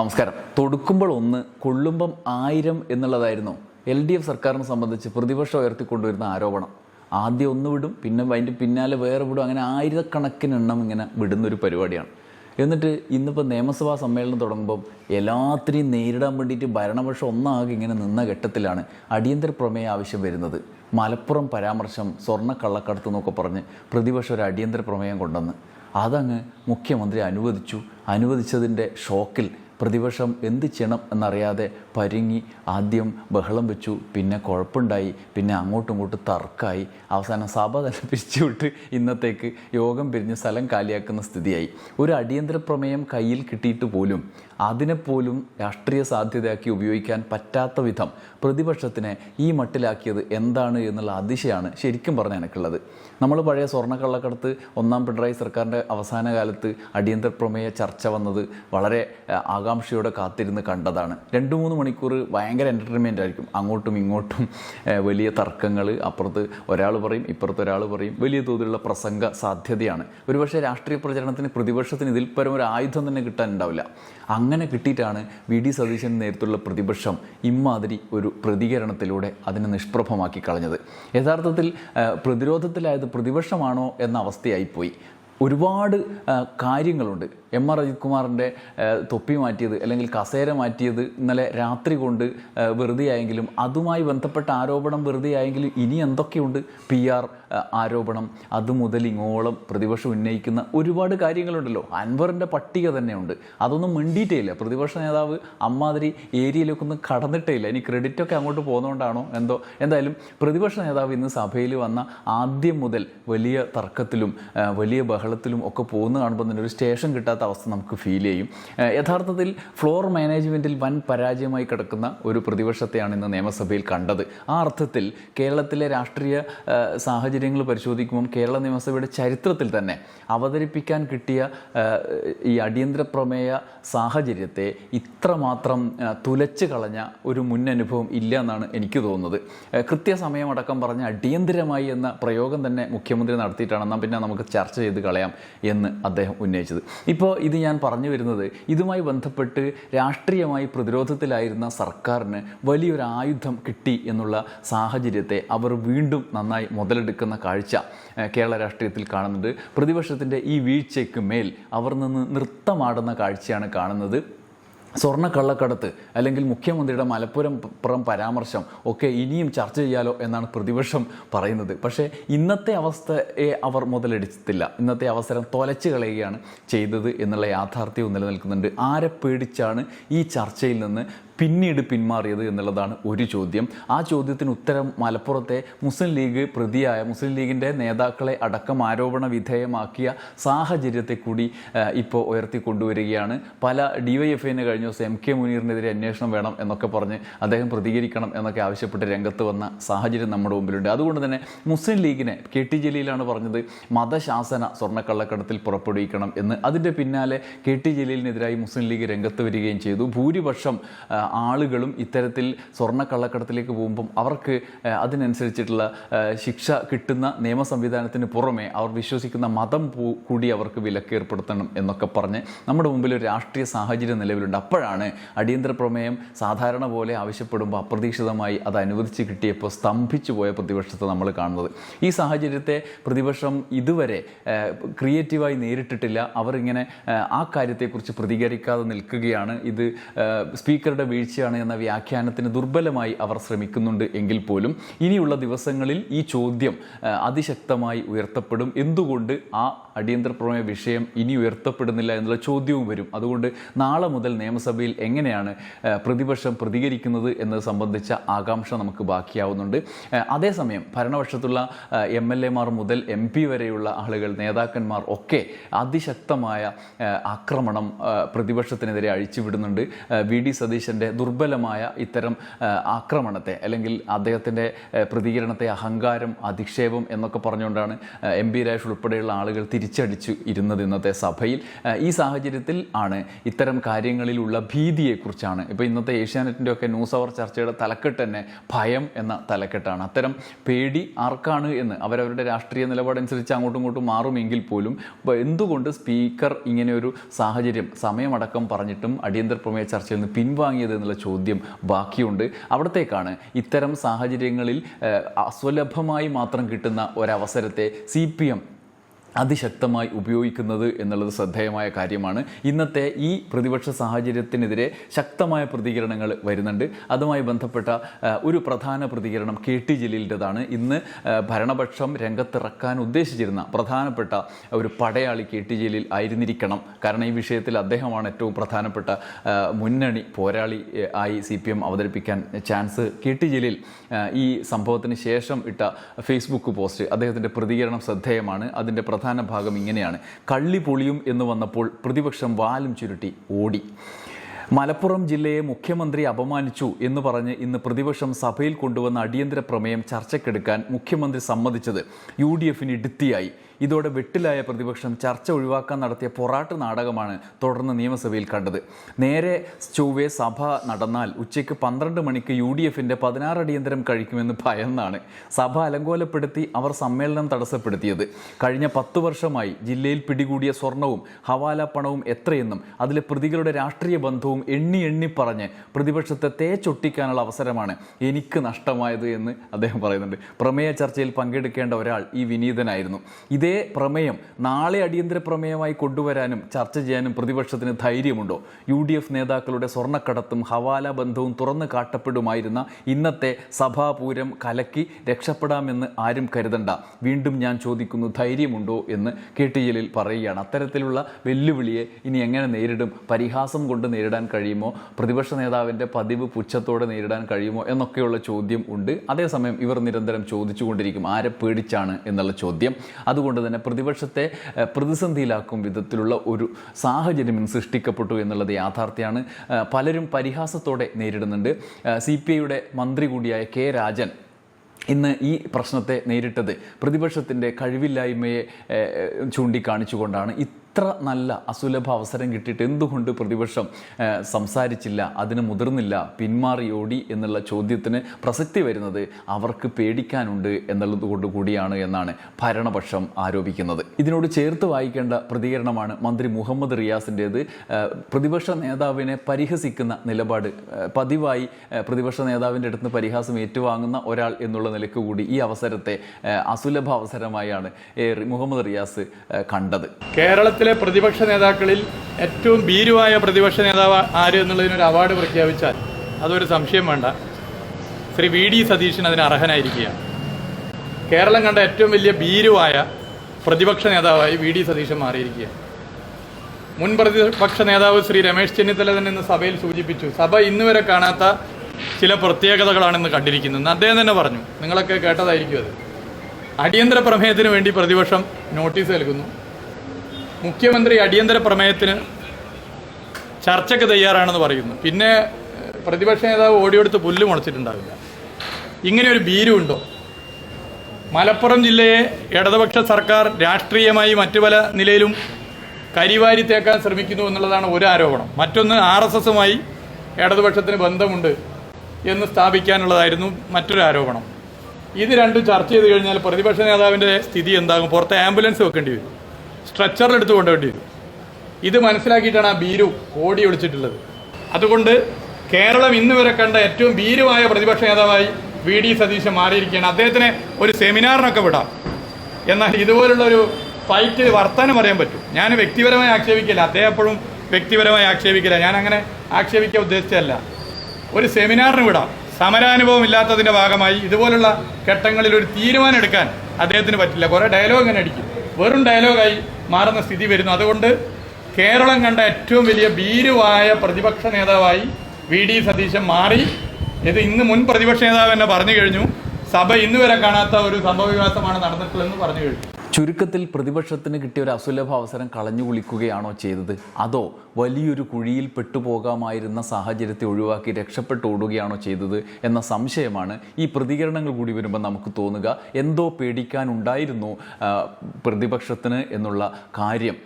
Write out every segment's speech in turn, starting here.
നമസ്കാരം. തൊടുക്കുമ്പോൾ ഒന്ന് കൊള്ളുമ്പം ആയിരം എന്നുള്ളതായിരുന്നു എൽ ഡി എഫ് സർക്കാരിനെ സംബന്ധിച്ച് പ്രതിപക്ഷം ഉയർത്തിക്കൊണ്ടുവരുന്ന ആരോപണം. ആദ്യം ഒന്ന് വിടും പിന്നെ അതിന്റെ പിന്നാലെ വേറെ വിടും അങ്ങനെ ആയിരക്കണക്കിന് എണ്ണം ഇങ്ങനെ വിടുന്നൊരു പരിപാടിയാണ്. എന്നിട്ട് ഇന്നിപ്പോൾ നിയമസഭാ സമ്മേളനം തുടങ്ങുമ്പം എല്ലാത്തിനെയും നേരിടാൻ വേണ്ടിയിട്ട് ഭരണപക്ഷം ഒന്നാകെ ഇങ്ങനെ നിന്ന ഘട്ടത്തിലാണ് അടിയന്തര പ്രമേയ ആവശ്യം വരുന്നത്. മലപ്പുറം പരാമർശം സ്വർണ കള്ളക്കടത്ത് എന്നൊക്കെ പറഞ്ഞ് പ്രതിപക്ഷം ഒരു അടിയന്തര പ്രമേയം കൊണ്ടുവന്ന്. അതങ്ങ് മുഖ്യമന്ത്രി അനുവദിച്ചു. അനുവദിച്ചതിന്റെ ഷോക്കിൽ പ്രതിപക്ഷം എന്ത് ചെയ്യണം എന്നറിയാതെ പരുങ്ങി ആദ്യം ബഹളം വെച്ചു. പിന്നെ കുഴപ്പമുണ്ടായി പിന്നെ അങ്ങോട്ടും ഇങ്ങോട്ടും തർക്കമായി അവസാനം സഭ തന്നെ പിരിച്ചുവിട്ട് ഇന്നത്തേക്ക് യോഗം പിരിഞ്ഞ് സ്ഥലം കാലിയാക്കുന്ന സ്ഥിതിയായി. ഒരു അടിയന്തര പ്രമേയം കയ്യിൽ കിട്ടിയിട്ട് പോലും അതിനെപ്പോലും രാഷ്ട്രീയ സാധ്യതയാക്കി ഉപയോഗിക്കാൻ പറ്റാത്ത വിധം പ്രതിപക്ഷത്തിനെ ഈ മട്ടിലാക്കിയത് എന്താണ് എന്നുള്ള അതിശയാണ് ശരിക്കും പറഞ്ഞ എനിക്കുള്ളത്. നമ്മൾ പഴയ സ്വർണക്കള്ളക്കടത്ത് ഒന്നാം പിണറായി സർക്കാരിന്റെ അവസാന കാലത്ത് അടിയന്തര പ്രമേയ ചർച്ച വന്നത് വളരെ ആ, ആകാംക്ഷയോടെ കാത്തിരുന്ന് കണ്ടതാണ്. രണ്ട് മൂന്ന് മണിക്കൂർ ഭയങ്കര എന്റർടൈൻമെന്റ് ആയിരിക്കും. അങ്ങോട്ടും ഇങ്ങോട്ടും വലിയ തർക്കങ്ങൾ അപ്പുറത്ത് ഒരാൾ പറയും ഇപ്പുറത്ത് ഒരാൾ പറയും. വലിയ തോതിലുള്ള പ്രസംഗ സാധ്യതയാണ്. ഒരുപക്ഷെ രാഷ്ട്രീയ പ്രചരണത്തിന് പ്രതിപക്ഷത്തിന് ഇതിൽ പരം ഒരു ആയുധം തന്നെ കിട്ടാനുണ്ടാവില്ല. അങ്ങനെ കിട്ടിയിട്ടാണ് വി. ഡി. സതീശൻ നേരത്തുള്ള പ്രതിപക്ഷം ഇമാതിരി ഒരു പ്രതികരണത്തിലൂടെ അതിനെ നിഷ്പ്രഭമാക്കി കളഞ്ഞത്. യഥാർത്ഥത്തിൽ പ്രതിരോധത്തിലായത് പ്രതിപക്ഷമാണോ എന്ന അവസ്ഥയായിപ്പോയി. ഒരുപാട് കാര്യങ്ങളുണ്ട്. എം ആർ അജിത് കുമാറിന്റെ തൊപ്പി മാറ്റിയത് അല്ലെങ്കിൽ കസേര മാറ്റിയത് ഇന്നലെ രാത്രി കൊണ്ട് വെറുതെയായെങ്കിലും അതുമായി ബന്ധപ്പെട്ട ആരോപണം വെറുതെ ആയെങ്കിലും ഇനി എന്തൊക്കെയുണ്ട്? പി ആർ ആരോപണം അത് മുതൽ ഇങ്ങോളം പ്രതിപക്ഷം ഉന്നയിക്കുന്ന ഒരുപാട് കാര്യങ്ങളുണ്ടല്ലോ. അൻവറിന്റെ പട്ടിക തന്നെയുണ്ട്. അതൊന്നും മിണ്ടിയിട്ടേ ഇല്ല പ്രതിപക്ഷ നേതാവ് അമ്മാതിരി ഏരിയയിലൊക്കെ ഒന്നും കടന്നിട്ടേ ഇല്ല ഇനി ക്രെഡിറ്റൊക്കെ അങ്ങോട്ട് പോകുന്നതുകൊണ്ടാണോ എന്തോ? എന്തായാലും പ്രതിപക്ഷ നേതാവ് ഇന്ന് സഭയിൽ വന്ന ആദ്യം മുതൽ വലിയ തർക്കത്തിലും വലിയ ബഹളത്തിലും ഒക്കെ പോകുന്ന കാണുമ്പോൾ തന്നെ ഒരു സ്റ്റേഷൻ കിട്ടാത്ത അവസ്ഥ നമുക്ക് ഫീൽ ചെയ്യും. യഥാർത്ഥത്തിൽ ഫ്ലോർ മാനേജ്മെന്റിൽ വൻ പരാജയമായി കിടക്കുന്ന ഒരു പ്രതിപക്ഷത്തെയാണ് ഇന്ന് നിയമസഭയിൽ കണ്ടത്. ആ അർത്ഥത്തിൽ കേരളത്തിലെ രാഷ്ട്രീയ ആ, സാഹചര്യങ്ങൾ പരിശോധിക്കുമ്പം കേരള നിയമസഭയുടെ ചരിത്രത്തിൽ തന്നെ അവതരിപ്പിക്കാൻ കിട്ടിയ ഈ അടിയന്തര പ്രമേയ സാഹചര്യത്തെ ഇത്രമാത്രം തുലച്ച് കളഞ്ഞ ഒരു മുന്നനുഭവം ഇല്ല എന്നാണ് എനിക്ക് തോന്നുന്നത്. കൃത്യസമയം കൃത്യസമയമടക്കം പറഞ്ഞ അടിയന്തരമായി എന്ന പ്രയോഗം തന്നെ മുഖ്യമന്ത്രി നടത്തിയിട്ടാണ്. എന്നാൽ പിന്നെ നമുക്ക് ചർച്ച ചെയ്ത് കളയാം എന്ന് അദ്ദേഹം ഉന്നയിച്ചത്. ഇപ്പോൾ ഇത് ഞാൻ പറഞ്ഞു വരുന്നത് ഇതുമായി ബന്ധപ്പെട്ട് രാഷ്ട്രീയമായി പ്രതിരോധത്തിലായിരുന്ന സർക്കാരിന് വലിയൊരു ആയുധം കിട്ടി എന്നുള്ള സാഹചര്യത്തെ അവർ വീണ്ടും നന്നായി മുതലെടുക്കുന്ന കാഴ്ച കേരള രാഷ്ട്രീയത്തിൽ കാണുന്നുണ്ട് പ്രതിപക്ഷത്തിന്റെ ഈ വീഴ്ചയ്ക്ക് മേൽ അവർ നിന്ന് നൃത്തമാടുന്ന കാഴ്ചയാണ് കാണുന്നത്. സ്വർണ കള്ളക്കടത്ത് അല്ലെങ്കിൽ മുഖ്യമന്ത്രിയുടെ മലപ്പുറം പുറം പരാമർശം ഒക്കെ ഇനിയും ചർച്ച ചെയ്യാലോ എന്നാണ് പ്രതിപക്ഷം പറയുന്നത്. പക്ഷേ ഇന്നത്തെ അവസ്ഥയെ അവർ മുതലെടുത്തില്ല. ഇന്നത്തെ അവസരം തൊലച്ചു കളയുകയാണ് ചെയ്തത് എന്നുള്ള യാഥാർത്ഥ്യവും നിലനിൽക്കുന്നുണ്ട്. ആരെ പേടിച്ചാണ് ഈ ചർച്ചയിൽ നിന്ന് പിന്നീട് പിന്മാറിയത് എന്നുള്ളതാണ് ഒരു ചോദ്യം. ആ ചോദ്യത്തിന് ഉത്തരം മലപ്പുറത്തെ മുസ്ലിം ലീഗ് പ്രതിയായ മുസ്ലിം ലീഗിന്റെ നേതാക്കളെ അടക്കം ആരോപണ വിധേയമാക്കിയ സാഹചര്യത്തെ കൂടി ഇപ്പോൾ ഉയർത്തിക്കൊണ്ടുവരികയാണ്. പല ഡി വൈ എഫ് ഐന് കഴിഞ്ഞ ദിവസം എം കെ മുനീറിനെതിരെ അന്വേഷണം വേണം എന്നൊക്കെ പറഞ്ഞ് അദ്ദേഹം പ്രതികരിക്കണം എന്നൊക്കെ ആവശ്യപ്പെട്ട് രംഗത്ത് വന്ന സാഹചര്യം നമ്മുടെ മുമ്പിലുണ്ട്. അതുകൊണ്ട് തന്നെ മുസ്ലിം ലീഗിനെ കെ ടി ജലീലാണ് പറഞ്ഞത് മതശാസന സ്വർണക്കള്ളക്കടത്തിൽ പുറപ്പെടുവിക്കണം എന്ന്. അതിന്റെ പിന്നാലെ കെ ടി ജലീലിനെതിരായി മുസ്ലിം ലീഗ് രംഗത്ത് വരികയും ചെയ്തു. ഭൂരിപക്ഷം ആളുകളും ഇത്തരത്തിൽ സ്വർണക്കള്ളക്കടത്തിലേക്ക് പോകുമ്പം അവർക്ക് അതിനനുസരിച്ചിട്ടുള്ള ശിക്ഷ കിട്ടുന്ന നിയമ സംവിധാനത്തിന് പുറമെ അവർ വിശ്വസിക്കുന്ന മതം കൂടി അവർക്ക് വിലക്ക് ഏർപ്പെടുത്തണം എന്നൊക്കെ പറഞ്ഞ് നമ്മുടെ മുമ്പിൽ ഒരു രാഷ്ട്രീയ സാഹചര്യം നിലവിലുണ്ട്. അപ്പോഴാണ് അടിയന്തര പ്രമേയം സാധാരണ പോലെ ആവശ്യപ്പെടുമ്പോൾ അപ്രതീക്ഷിതമായി അത് അനുവദിച്ച് കിട്ടിയപ്പോൾ സ്തംഭിച്ചു പോയ പ്രതിപക്ഷത്തെ നമ്മൾ കാണുന്നത്. ഈ സാഹചര്യത്തെ പ്രതിപക്ഷം ഇതുവരെ ക്രിയേറ്റീവായി നേരിട്ടിട്ടില്ല. അവരിങ്ങനെ ആ, കാര്യത്തെക്കുറിച്ച് പ്രതികരിക്കാതെ നിൽക്കുകയാണ്. ഇത് സ്പീക്കറുടെ സ്പീക്കറുടെ വീഴ്ചയാണ് എന്ന വ്യാഖ്യാനത്തിന് ദുർബലമായി അവർ ശ്രമിക്കുന്നുണ്ട് എങ്കിൽ പോലും ഇനിയുള്ള ദിവസങ്ങളിൽ ഈ ചോദ്യം അതിശക്തമായി ഉയർത്തപ്പെടും. എന്തുകൊണ്ട് ആ അടിയന്തര പ്രമേയ വിഷയം ഇനി ഉയർത്തപ്പെടുന്നില്ല എന്നുള്ള ചോദ്യവും വരും. അതുകൊണ്ട് നാളെ മുതൽ നിയമസഭയിൽ എങ്ങനെയാണ് പ്രതിപക്ഷം പ്രതികരിക്കുന്നത് എന്നത് സംബന്ധിച്ച ആകാംക്ഷ നമുക്ക് ബാക്കിയാവുന്നുണ്ട്. അതേസമയം ഭരണപക്ഷത്തുള്ള എം എൽ എമാർ മുതൽ എം പി വരെയുള്ള ആളുകൾ നേതാക്കന്മാർ ഒക്കെ അതിശക്തമായ ആക്രമണം പ്രതിപക്ഷത്തിനെതിരെ അഴിച്ചുവിടുന്നുണ്ട്. വി ഡി സതീശന്റെ ദുർബലമായ ഇത്തരം ആക്രമണത്തെ അല്ലെങ്കിൽ അദ്ദേഹത്തിന്റെ പ്രതികരണത്തെ അഹങ്കാരം അധിക്ഷേപം എന്നൊക്കെ പറഞ്ഞുകൊണ്ടാണ് എം പി രാജ് ഉൾപ്പെടെയുള്ള ആളുകൾ തിരിച്ചു തിരിച്ചടിച്ചു ഇരുന്നത് ഇന്നത്തെ സഭയിൽ. ഈ സാഹചര്യത്തിൽ ആണ് ഇത്തരം കാര്യങ്ങളിലുള്ള ഭീതിയെക്കുറിച്ചാണ് ഇപ്പോൾ ഇന്നത്തെ ഏഷ്യാനെറ്റിന്റെ ഒക്കെ ന്യൂസ് അവർ ചർച്ചയുടെ തലക്കെട്ട് തന്നെ ഭയം എന്ന തലക്കെട്ടാണ്. അത്തരം പേടി ആർക്കാണ് എന്ന് അവരവരുടെ രാഷ്ട്രീയ നിലപാടനുസരിച്ച് അങ്ങോട്ടും ഇങ്ങോട്ടും മാറുമെങ്കിൽ പോലും എന്തുകൊണ്ട് സ്പീക്കർ ഇങ്ങനെയൊരു സാഹചര്യം സമയമടക്കം പറഞ്ഞിട്ടും അടിയന്തര പ്രമേയ ചർച്ചയിൽ നിന്ന് പിൻവാങ്ങിയത് എന്നുള്ള ചോദ്യം ബാക്കിയുണ്ട്. അവിടത്തേക്കാണ് ഇത്തരം സാഹചര്യങ്ങളിൽ അസുലഭമായി മാത്രം കിട്ടുന്ന ഒരവസരത്തെ സി പി എം അതിശക്തമായി ഉപയോഗിക്കുന്നത് എന്നുള്ളത് ശ്രദ്ധേയമായ കാര്യമാണ്. ഇന്നത്തെ ഈ പ്രതിപക്ഷ സാഹചര്യത്തിനെതിരെ ശക്തമായ പ്രതികരണങ്ങൾ വരുന്നുണ്ട്. അതുമായി ബന്ധപ്പെട്ട ഒരു പ്രധാന പ്രതികരണം കെ ടി ജലീലിന്റെതാണ്. ഇന്ന് ഭരണപക്ഷം രംഗത്തിറക്കാൻ ഉദ്ദേശിച്ചിരുന്ന പ്രധാനപ്പെട്ട ഒരു പടയാളി കെ ടി ജലീൽ ആയിരുന്നിരിക്കണം. കാരണം ഈ വിഷയത്തിൽ അദ്ദേഹമാണ് ഏറ്റവും പ്രധാനപ്പെട്ട മുന്നണി പോരാളി ആയി സി പി എം അവതരിപ്പിക്കാൻ ചാൻസ് കെ ടി ജലീൽ ഈ സംഭവത്തിന് ശേഷം ഇട്ട ഫേസ്ബുക്ക് പോസ്റ്റ് അദ്ദേഹത്തിന്റെ പ്രതികരണം ശ്രദ്ധേയമാണ്. അതിന്റെ പ്രധാന ഭാഗം ഇങ്ങനെയാണ്. കള്ളി പൊളിയും എന്ന് വന്നപ്പോൾ പ്രതിപക്ഷം വാലും ചുരുട്ടി ഓടി. മലപ്പുറം ജില്ലയെ മുഖ്യമന്ത്രി അപമാനിച്ചു എന്ന് പറഞ്ഞ് ഇന്ന് പ്രതിപക്ഷം സഭയിൽ കൊണ്ടുവന്ന അടിയന്തര പ്രമേയം ചർച്ചയ്ക്കെടുക്കാൻ മുഖ്യമന്ത്രി സമ്മതിച്ചത് യു ഡി എഫിന് ഇടുത്തിയായി. ഇതോടെ വെട്ടിലായ പ്രതിപക്ഷം ചർച്ച ഒഴിവാക്കാൻ നടത്തിയ പൊറാട്ട് നാടകമാണ് തുടർന്ന് നിയമസഭയിൽ കണ്ടത്. നേരെ ചൊവ്വെ സഭ നടന്നാൽ ഉച്ചയ്ക്ക് പന്ത്രണ്ട് മണിക്ക് യു ഡി എഫിന്റെ പതിനാറ് അടിയന്തരം കഴിക്കുമെന്ന് ഭയന്നാണ്. സഭ അലങ്കോലപ്പെടുത്തി അവർ സമ്മേളനം തടസ്സപ്പെടുത്തിയത്. കഴിഞ്ഞ പത്ത് വർഷമായി ജില്ലയിൽ പിടികൂടിയ സ്വർണവും ഹവാല പണവും എത്രയെന്നും അതിലെ പ്രതികളുടെ രാഷ്ട്രീയ ബന്ധവും എണ്ണി എണ്ണി പറഞ്ഞ് പ്രതിപക്ഷത്തെ തേച്ചൊട്ടിക്കാനുള്ള അവസരമാണ് എനിക്ക് നഷ്ടമായത് എന്ന് അദ്ദേഹം പറയുന്നുണ്ട്. പ്രമേയ ചർച്ചയിൽ പങ്കെടുക്കേണ്ട ഒരാൾ ഈ വിനീതനായിരുന്നു. ഇതേ പ്രമേയം നാളെ അടിയന്തര പ്രമേയമായി കൊണ്ടുവരാനും ചർച്ച ചെയ്യാനും പ്രതിപക്ഷത്തിന് ധൈര്യമുണ്ടോ? യു ഡി എഫ് നേതാക്കളുടെ സ്വർണക്കടത്തും ഹവാല ബന്ധവും തുറന്നു കാട്ടപ്പെടുമായിരുന്ന ഇന്നത്തെ സഭാപൂരം കലക്കി രക്ഷപ്പെടാമെന്ന് ആരും കരുതണ്ട. വീണ്ടും ഞാൻ ചോദിക്കുന്നു ധൈര്യമുണ്ടോ എന്ന് കെ ടി ജലീൽ പറയുകയാണ്. അത്തരത്തിലുള്ള വെല്ലുവിളിയെ ഇനി എങ്ങനെ നേരിടും? പരിഹാസം കൊണ്ട് നേരിടാൻ കഴിയുമോ? പ്രതിപക്ഷ നേതാവിന്റെ പതിവ് പുച്ഛത്തോടെ നേരിടാൻ കഴിയുമോ? എന്നൊക്കെയുള്ള ചോദ്യം ഉണ്ട്. അതേസമയം ഇവർ നിരന്തരം ചോദിച്ചുകൊണ്ടിരിക്കും ആരെ പേടിച്ചാണ് എന്നുള്ള ചോദ്യം. അതുകൊണ്ട് തന്നെ പ്രതിപക്ഷത്തെ പ്രതിസന്ധിയിലാക്കും വിധത്തിലുള്ള ഒരു സാഹചര്യം സൃഷ്ടിക്കപ്പെട്ടു എന്നുള്ളത് യാഥാർത്ഥ്യമാണ്. പലരും പരിഹാസത്തോടെ നേരിടുന്നുണ്ട്. സി പി ഐയുടെ മന്ത്രി കൂടിയായ കെ രാജൻ ഇന്ന് ഈ പ്രശ്നത്തെ നേരിട്ടത് പ്രതിപക്ഷത്തിന്റെ കഴിവില്ലായ്മയെ ചൂണ്ടിക്കാണിച്ചുകൊണ്ടാണ്. ഇത്ര നല്ല അസുലഭ അവസരം കിട്ടിയിട്ട് എന്തുകൊണ്ട് പ്രതിപക്ഷം സംസാരിച്ചില്ല അതിന് മുതിർന്നില്ല പിന്മാറി ഓടി എന്നുള്ള ചോദ്യത്തിന് പ്രസക്തി വരുന്നത് അവർക്ക് പേടിക്കാനുണ്ട് എന്നുള്ളത് കൊണ്ട് കൂടിയാണ് എന്നാണ് ഭരണപക്ഷം ആരോപിക്കുന്നത്. ഇതിനോട് ചേർത്ത് വായിക്കേണ്ട പ്രതികരണമാണ് മന്ത്രി മുഹമ്മദ് റിയാസിന്റേത്. പ്രതിപക്ഷ നേതാവിനെ പരിഹസിക്കുന്ന നിലപാട് പതിവായി പ്രതിപക്ഷ നേതാവിന്റെ അടുത്ത് പരിഹാസം ഏറ്റുവാങ്ങുന്ന ഒരാൾ എന്നുള്ള നിലയ്ക്ക് കൂടി ഈ അവസരത്തെ അസുലഭ അവസരമായാണ് മുഹമ്മദ് റിയാസ് കണ്ടത്. കണ്ടത് കേരളത്തിലെ പ്രതിപക്ഷ നേതാക്കളിൽ ഏറ്റവും ഭീരുവായ പ്രതിപക്ഷ നേതാവ് ആര് എന്നുള്ളതിനൊരു അവാർഡ് പ്രഖ്യാപിച്ചാൽ അതൊരു സംശയം വേണ്ട. ശ്രീ വി ഡി സതീശൻ അതിന് അർഹനായിരിക്കുകയാണ്. കേരളം കണ്ട ഏറ്റവും വലിയ ഭീരുവായ പ്രതിപക്ഷ നേതാവായി വി ഡി സതീശൻ മാറിയിരിക്കുകയാണ്. മുൻ പ്രതിപക്ഷ നേതാവ് ശ്രീ രമേശ് ചെന്നിത്തല തന്നെ ഇന്ന് സഭയിൽ സൂചിപ്പിച്ചു. സഭ ഇന്ന് വരെ കാണാത്ത ചില പ്രത്യേകതകളാണ് ഇന്ന് കണ്ടിരിക്കുന്നത് അദ്ദേഹം തന്നെ പറഞ്ഞു. നിങ്ങളൊക്കെ കേട്ടതായിരിക്കും അത്. അടിയന്തര പ്രമേയത്തിന് വേണ്ടി പ്രതിപക്ഷം നോട്ടീസ് നൽകുന്നു. മുഖ്യമന്ത്രി അടിയന്തര പ്രമേയത്തിന് ചർച്ചയ്ക്ക് തയ്യാറാണെന്ന് പറയുന്നു. പിന്നെ പ്രതിപക്ഷ നേതാവ് ഓടിയെടുത്ത് പുല്ല് മുളച്ചിട്ടുണ്ടാവില്ല. ഇങ്ങനെ ഒരു ഭീരുണ്ടോ? മലപ്പുറം ജില്ലയെ ഇടതുപക്ഷ സർക്കാർ രാഷ്ട്രീയമായി മറ്റു പല നിലയിലും കരിവാരി തേക്കാൻ ശ്രമിക്കുന്നു എന്നുള്ളതാണ് ഒരു ആരോപണം. മറ്റൊന്ന് ആർ എസ് എസുമായി ഇടതുപക്ഷത്തിന് ബന്ധമുണ്ട് എന്ന് സ്ഥാപിക്കാനുള്ളതായിരുന്നു മറ്റൊരു ആരോപണം. ഇത് രണ്ടും ചർച്ച ചെയ്ത് കഴിഞ്ഞാൽ പ്രതിപക്ഷ നേതാവിന്റെ സ്ഥിതി എന്താകും? പുറത്ത് ആംബുലൻസ് വെക്കേണ്ടി വരും. സ്ട്രെച്ചറിൽ എടുത്തു കൊണ്ടുവേണ്ടി വരും. ഇത് മനസ്സിലാക്കിയിട്ടാണ് ആ ഭീരു ഓടി ഒളിച്ചിട്ടുള്ളത്. അതുകൊണ്ട് കേരളം ഇന്ന് വരെ കണ്ട ഏറ്റവും ഭീരുവായ പ്രതിപക്ഷ നേതാവായി വി ഡി സതീശൻ മാറിയിരിക്കുകയാണ്. അദ്ദേഹത്തിന് ഒരു സെമിനാറിനൊക്കെ വിടാം. എന്നാൽ ഇതുപോലുള്ള ഒരു ഫൈറ്റ് വർത്തമാനം പറയാൻ പറ്റും. ഞാൻ വ്യക്തിപരമായി ആക്ഷേപിക്കില്ല. അദ്ദേഹം എപ്പോഴും വ്യക്തിപരമായി ആക്ഷേപിക്കില്ല. ഞാൻ അങ്ങനെ ആക്ഷേപിക്കാൻ ഉദ്ദേശിച്ചതല്ല. ഒരു സെമിനാറിന് വിടാം. സമരാനുഭവം ഇല്ലാത്തതിന്റെ ഭാഗമായി ഇതുപോലുള്ള ഘട്ടങ്ങളിൽ ഒരു തീരുമാനം എടുക്കാൻ അദ്ദേഹത്തിന് പറ്റില്ല. കുറേ ഡയലോഗ് ഇങ്ങനെ അടിക്കും. വെറും ഡയലോഗായി മാറുന്ന സ്ഥിതി വരുന്നു. അതുകൊണ്ട് കേരളം കണ്ട ഏറ്റവും വലിയ ഭീരുവായ പ്രതിപക്ഷ നേതാവായി വി ഡി സതീശൻ മാറി. ഇത് ഇന്ന് മുൻ പ്രതിപക്ഷ നേതാവ് എന്നെ പറഞ്ഞു കഴിഞ്ഞു. സഭ ഇന്നുവരെ കാണാത്ത ഒരു സംഭവവികാസമാണ് നടന്നിട്ടുള്ളതെന്ന് പറഞ്ഞു കഴിഞ്ഞു. ചുരുക്കത്തിൽ പ്രതിപക്ഷത്തിന് കിട്ടിയ ഒരു അസുലഭ അവസരം കളഞ്ഞു കുളിക്കുകയാണോ ചെയ്തത്? അതോ വലിയൊരു കുഴിയിൽ പെട്ടുപോകാമായിരുന്ന സാഹചര്യത്തെ ഒഴിവാക്കി രക്ഷപ്പെട്ടു ഓടുകയാണോ ചെയ്തത് എന്ന സംശയമാണ് ഈ പ്രതികരണങ്ങൾ കൂടി വരുമ്പോൾ നമുക്ക് തോന്നുക. എന്തോ പേടിക്കാനുണ്ടായിരുന്നു പ്രതിപക്ഷത്തിന് എന്നുള്ള കാര്യം.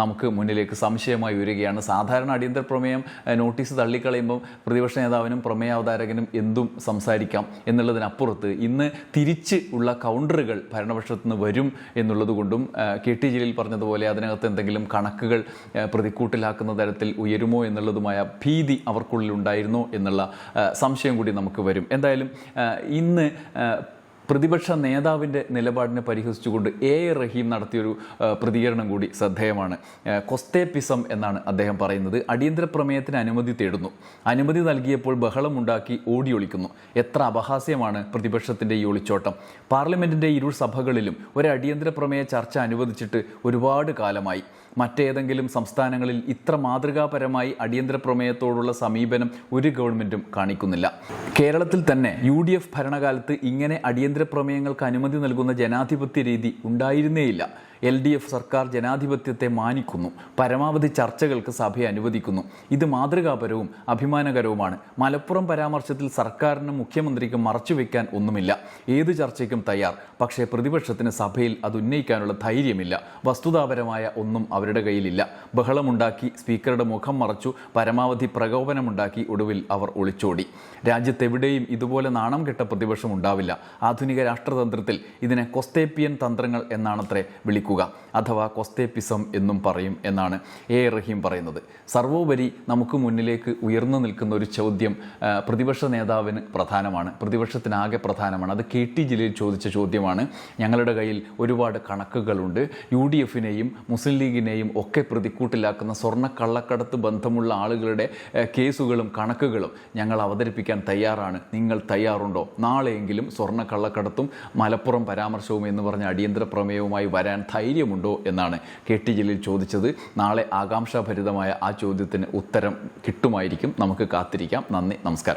നമുക്ക് മുന്നിലേക്ക് സംശയമായി വരികയാണ്. സാധാരണ അടിയന്തര പ്രമേയം നോട്ടീസ് തള്ളിക്കളയുമ്പം പ്രതിപക്ഷ നേതാവിനും പ്രമേയ അവതാരകനും എന്തും സംസാരിക്കാം എന്നുള്ളതിനപ്പുറത്ത് ഇന്ന് തിരിച്ച് ഉള്ള കൗണ്ടറുകൾ ഭരണപക്ഷത്തുനിന്ന് വരും എന്നുള്ളത് കൊണ്ടും ആ, കെ ടി ജലീൽ പറഞ്ഞതുപോലെ അതിനകത്ത് എന്തെങ്കിലും കണക്കുകൾ പ്രതിക്കൂട്ടിലാക്കുന്ന തരത്തിൽ ഉയരുമോ എന്നുള്ളതുമായ ഭീതി അവർക്കുള്ളിൽ ഉണ്ടായിരുന്നോ എന്നുള്ള സംശയം കൂടി നമുക്ക് വരും. എന്തായാലും ഇന്ന് പ്രതിപക്ഷ നേതാവിന്റെ നിലപാടിനെ പരിഹസിച്ചുകൊണ്ട് എ എ റഹീം നടത്തിയൊരു പ്രതികരണം കൂടി ശ്രദ്ധേയമാണ്. കൊസ്തേപ്പിസം എന്നാണ് അദ്ദേഹം പറയുന്നത്. അടിയന്തര പ്രമേയത്തിന് അനുമതി തേടുന്നു. അനുമതി നൽകിയപ്പോൾ ബഹളമുണ്ടാക്കി ഓടിയൊളിക്കുന്നു എത്ര അപഹാസ്യമാണ് പ്രതിപക്ഷത്തിന്റെ ഈ ഒളിച്ചോട്ടം. പാർലമെന്റിന്റെ ഇരു സഭകളിലും ഒരു അടിയന്തര പ്രമേയ ചർച്ച അനുവദിച്ചിട്ട് ഒരുപാട് കാലമായി. മറ്റേതെങ്കിലും സംസ്ഥാനങ്ങളിൽ ഇത്ര മാതൃകാപരമായി അടിയന്തര പ്രമേയത്തോടുള്ള സമീപനം ഒരു ഗവൺമെന്റും കാണിക്കുന്നില്ല. കേരളത്തിൽ തന്നെ യു ഡി എഫ് ഭരണകാലത്ത് ഇങ്ങനെ അടിയന്തര പ്രമേയങ്ങൾക്ക് അനുമതി നൽകുന്ന ജനാധിപത്യ രീതി ഉണ്ടായിരുന്നേയില്ല. എൽ ഡി എഫ് സർക്കാർ ജനാധിപത്യത്തെ മാനിക്കുന്നു. പരമാവധി ചർച്ചകൾക്ക് സഭയെ അനുവദിക്കുന്നു. ഇത് മാതൃകാപരവും അഭിമാനകരവുമാണ്. മലപ്പുറം പരാമർശത്തിൽ സർക്കാരിനും മുഖ്യമന്ത്രിക്കും മറച്ചുവെക്കാൻ ഒന്നുമില്ല. ഏത് ചർച്ചയ്ക്കും തയ്യാർ. പക്ഷേ പ്രതിപക്ഷത്തിന് സഭയിൽ അത് ഉന്നയിക്കാനുള്ള ധൈര്യമില്ല. വസ്തുതാപരമായ ഒന്നും അവരുടെ കയ്യിലില്ല. ബഹളമുണ്ടാക്കി സ്പീക്കറുടെ മുഖം മറച്ചു പരമാവധി പ്രകോപനമുണ്ടാക്കി ഒടുവിൽ അവർ ഒളിച്ചോടി. രാജ്യത്തെവിടെയും ഇതുപോലെ നാണം കെട്ട പ്രതിപക്ഷം ഉണ്ടാവില്ല. ആധുനിക രാഷ്ട്രതന്ത്രത്തിൽ ഇതിനെ കൊസ്തേപ്പിയൻ തന്ത്രങ്ങൾ എന്നാണത്രേ വിളിക്കുക അഥവാ കൊസ്തേപ്പിസം എന്നും പറയും എന്നാണ് എ റഹീം പറയുന്നത്. സർവോപരി നമുക്ക് മുന്നിലേക്ക് ഉയർന്നു നിൽക്കുന്ന ഒരു ചോദ്യം പ്രതിപക്ഷ നേതാവിന് പ്രധാനമാണ് പ്രതിപക്ഷത്തിനാകെ പ്രധാനമാണ്. അത് കെ ടി ജില്ലയിൽ ചോദിച്ച ചോദ്യമാണ്. ഞങ്ങളുടെ കയ്യിൽ ഒരുപാട് കണക്കുകളുണ്ട്. യു ഡി എഫിനെയും മുസ്ലിം ലീഗിനെയും ഒക്കെ പ്രതിക്കൂട്ടിലാക്കുന്ന സ്വർണ കള്ളക്കടത്ത് ബന്ധമുള്ള ആളുകളുടെ കേസുകളും കണക്കുകളും ഞങ്ങൾ അവതരിപ്പിക്കാൻ തയ്യാറാണ്. നിങ്ങൾ തയ്യാറുണ്ടോ? നാളെയെങ്കിലും സ്വർണ കള്ളക്കടത്തും മലപ്പുറം പരാമർശവും എന്ന് പറഞ്ഞ അടിയന്തര പ്രമേയവുമായി വരാൻ ധൈര്യമുണ്ടോ എന്നാണ് കെ ടി ജലീൽ ചോദിച്ചത്. നാളെ ആകാംക്ഷാഭരിതമായ ആ ചോദ്യത്തിന് ഉത്തരം കിട്ടുമായിരിക്കും. നമുക്ക് കാത്തിരിക്കാം. നന്ദി നമസ്കാരം.